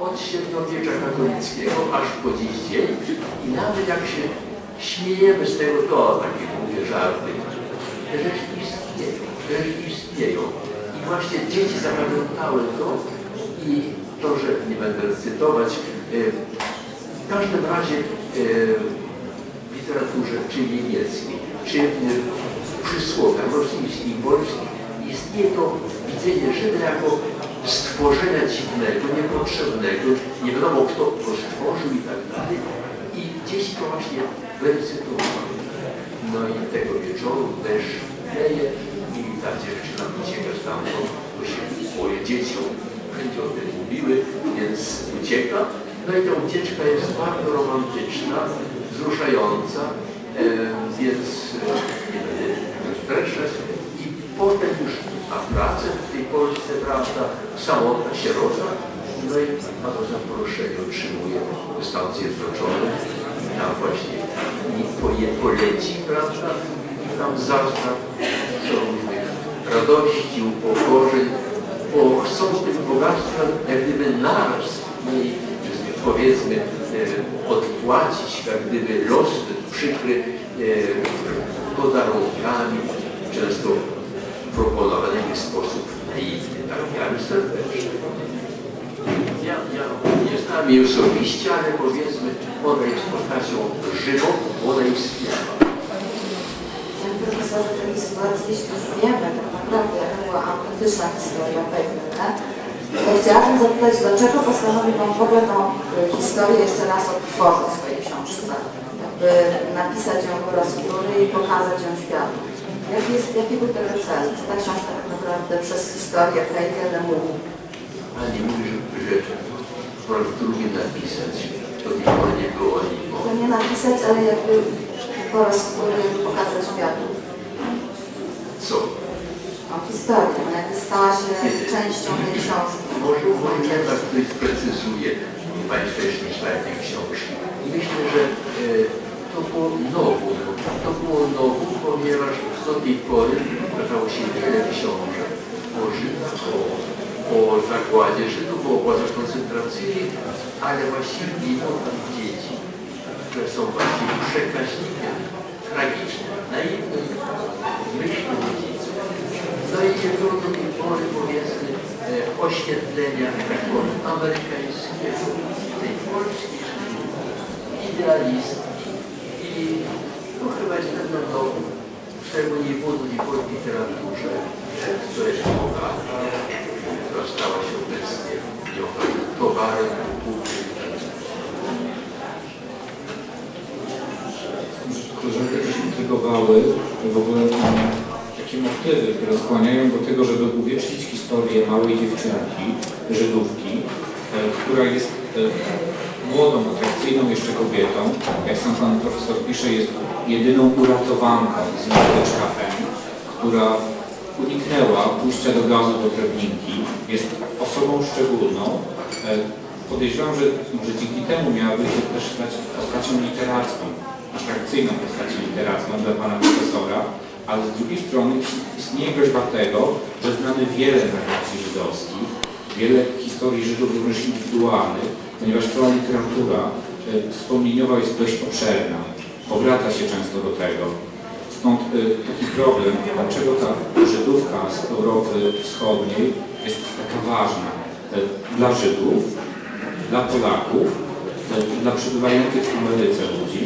od średniowiecza katolickiego aż po dziś dzień i nawet jak się śmiejemy z tego, to takie mówię żarty, te rzeczy istnieją, te rzeczy istnieją. I właśnie dzieci zapamiętały to i to, że nie będę cytować, e, w każdym razie e, w literaturze czy niemieckiej, czy w przysłowiach rosyjskich, polskich istnieje to widzenie Żyda jako stworzenia dziwnego, niepotrzebnego, nie wiadomo kto to stworzył i tak dalej. I dzieci to właśnie wyrecytowały. No i tego wieczoru deszcz leje i ta dziewczyna ucieka stamtąd, bo się boje dzieciom, wszędzie o tym mówiły, więc ucieka. No i ta ucieczka jest bardzo romantyczna, wzruszająca, e, więc e, streszczać. I potem już na pracę w tej Polsce, prawda, samotna sierota, no i ma to zaproszenie otrzymuje Stan Zjednoczony i tam właśnie poje, poleci, prawda, i tam zazna różnych radości, upokorzeń, bo chcą tym bogactwem jak gdyby naraz i powiedzmy e, odpłacić jak gdyby los przykry e, podarunkami, często proponowanymi w sposób naiwny, taki ale serdeczny. Ja, ja nie znam jej osobiście, ale powiedzmy, ona jest postacią żywą, ona istniała. Panie profesorze, w takiej sytuacji, jeśli już wiemy tak naprawdę, była autentyczna historia Wejmena, to chciałabym zapytać, dlaczego postanowił Pan w ogóle tą y, historię jeszcze raz odtworzyć w swojej książce? Jakby napisać ją po raz wtóry i pokazać ją światu. Jaki, jest, jaki był tego cel? Ta książka tak naprawdę przez historię Heidegera mówi? Pani mówi, że, że po raz drugi napisać, to nikogo nie było nikogo. To nie napisać, ale jakby po raz wtóry pokazać światu. Co? Tą historię, no jakby stała się częścią tej książki. Może, może ja tak tutaj sprecyzuję. Państwo jeszcze nie czytałem tej książki. I myślę, że e, to było nowum. To było do tej pory ukazało się wiele książek o Żydach, o, o zakładzie Żydów, o obozach koncentracyjnych, ale właściwie nie tam dzieci, które są właściwie przekaźnikiem tragicznym, naiwnym, myślą rodziców. No i nie było do tej pory, powiedzmy, e, oświetlenia amerykańskiego, tej polskiej idealistki i to chyba jest pewne no, czego nie było do tej pory w literaturze, to jest bogata, która stała się obecnie towarem kultury. Koleżanki też intrygowały w ogóle mm, takie motywy, które skłaniają do tego, żeby uwiecznić historię małej dziewczynki, Żydówki, e, która jest e, młodą, atrakcyjną jeszcze kobietą. Jak sam pan profesor pisze, jest jedyną uratowanką z miasteczka M, która uniknęła pójścia do gazu do Treblinki. Jest osobą szczególną. E, Podejrzewam, że dzięki temu miałaby się też stać postacią literacką, atrakcyjną postacią literacką dla pana profesora, ale z drugiej strony istnieje groźba tego, że znamy wiele narracji żydowskich, wiele historii Żydów również indywidualnych, ponieważ cała literatura e, wspomnieniowa jest dość obszerna, powraca się często do tego. Stąd e, taki problem, dlaczego ta Żydówka z Europy Wschodniej jest taka ważna e, dla Żydów, dla Polaków, dla przybywających w Ameryce ludzi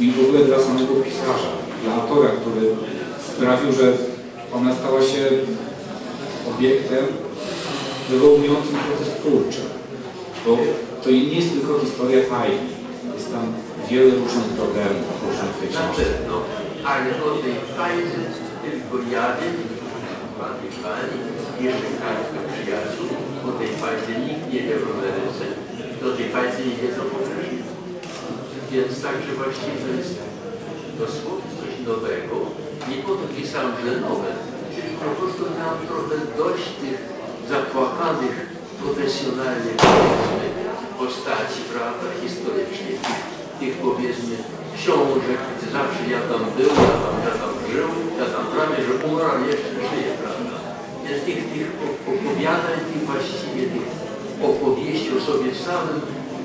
i w ogóle dla samego pisarza, dla autora, który sprawił, że ona stała się obiektem wywołującym proces twórczy. Bo to nie jest tylko historia fajna. Jest tam wiele różnych problemów, różnych tej Na pewno, ale o tej fajzy tylko ja wiem, pan i pani, jeszcze kilka przyjaciół, o tej fajzy nikt nie wie w Ameryce, do tej fajzy nie wiedzą Polsce. Więc także właściwie to jest dosłownie coś nowego, nie po to pisałem, że nowe, czyli po prostu miałem trochę dość tych zapłakanych, profesjonalnych powiedzmy, postaci, prawda, historycznych, tych, powiedzmy książek, zawsze ja tam był, ja tam, ja tam żył, ja tam prawie, że umarł, jeszcze żyje, prawda. Więc tych, tych opowiadań, tych właściwie tych opowieści o sobie samym,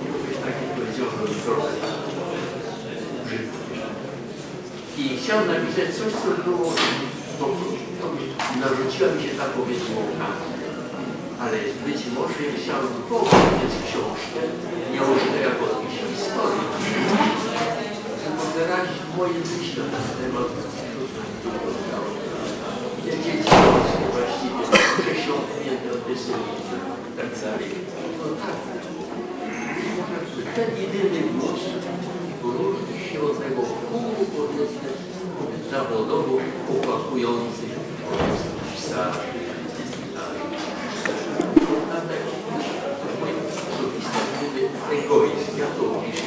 jakoś takie powiedziano trochę brzydko. I chciałem napisać coś, co było, bo to narzuciła mi się ta powiedzmy okazja. Ale być może ogóle mieć książkę, jako jakiejś historii, tylko wyrazić moje myśli na temat, te dzieci polskie właściwie, przesiąknięte antysemitizm i tak dalej. No tak. Ten jedyny głos różni się od tego kółu, powiedzmy, zawodowo opłakujących pisarzy, Naprawdę, to moje osobiste gdyby egoizm, ja to opiszę.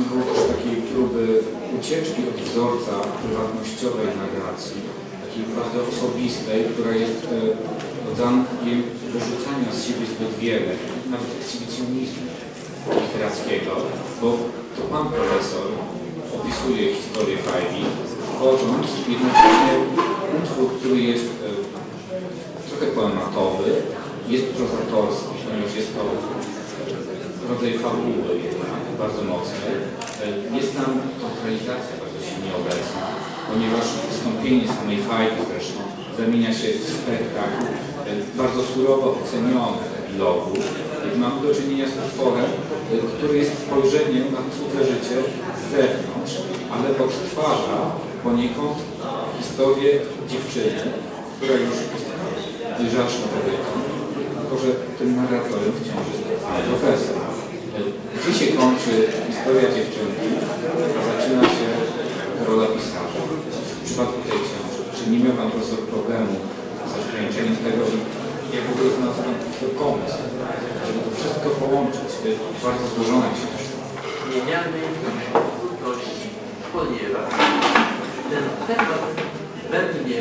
Też takiej próby ucieczki od wzorca prywatnościowej narracji, takiej bardzo osobistej, która jest e, rodzajem wyrzucania z siebie zbyt wiele, nawet ekshibicjonizmu literackiego, bo to pan profesor opisuje historię Fajli, tworząc jednocześnie utwór, który jest e, trochę poematowy, jest prozatorski, ponieważ jest to rodzaj fabuły jednak, bardzo mocny. E, Jest tam neutralizacja bardzo silnie obecna, ponieważ wystąpienie samej fajki zresztą zamienia się w spektakl e, bardzo surowo oceniony epilogu. I Mamy do czynienia z utworem, e, który jest spojrzeniem na cudze życie z zewnątrz, ale odtwarza poniekąd historię dziewczyny, która już jest dojrzalszą kobietą, tylko że tym narratorem wciąż jest profesor. Gdzie się kończy historia dziewczynki, a zaczyna się rola pisarza. W przypadku tej książki, czy nie miał Pan profesor problemu z ograniczeniem tego, jak w ogóle znalazł Pan pomysł, żeby to wszystko połączyć. To jest bardzo złożona książka. Nie miałem trudności, ponieważ ten temat we mnie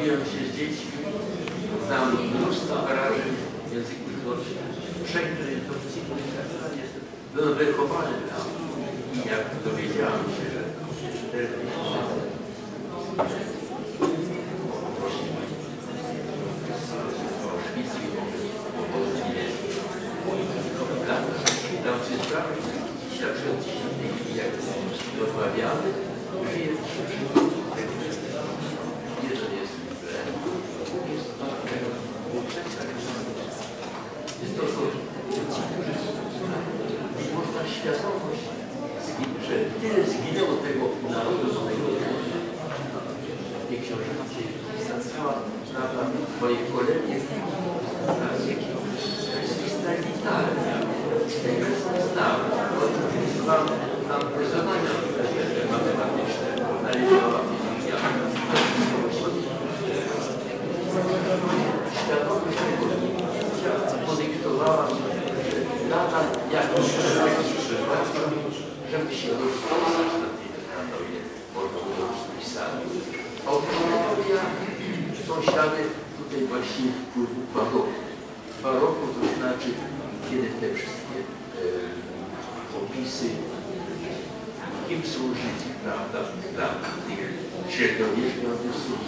Bawiłem się z dziećmi, znam mnóstwo wyrażeń w języku żydowskim, przegnę dowcipy i tak dalej. Byłem wychowany tam i jak dowiedziałem się, że też tam się sprawy, zawsze od dzisiaj, jak rozmawiamy, żyje w przyszłości. Nie, że jest źle, jest to jest to, co ci, którzy i można świadomość, zgi- że tyle zginęło tego narodu, z tego nie książęcej, cała prawda, moich kolegów, to jest lista gitarę. Tego znam, bo mam, mam wyzwania matematyczne, analizowała fizyka. Świadomość tego życia podyktowała mi, że nadal jakoś jakiś przypadek, żeby się rozpoznać na tej kandowie ortodoksu pisania. Oprócz tego ja są ślady tutaj właściwie wpływu baroku. Baroku to znaczy, kiedy te wszystkie e, opisy kim służyć, prawda, dla tych średniowiecznych Odysów,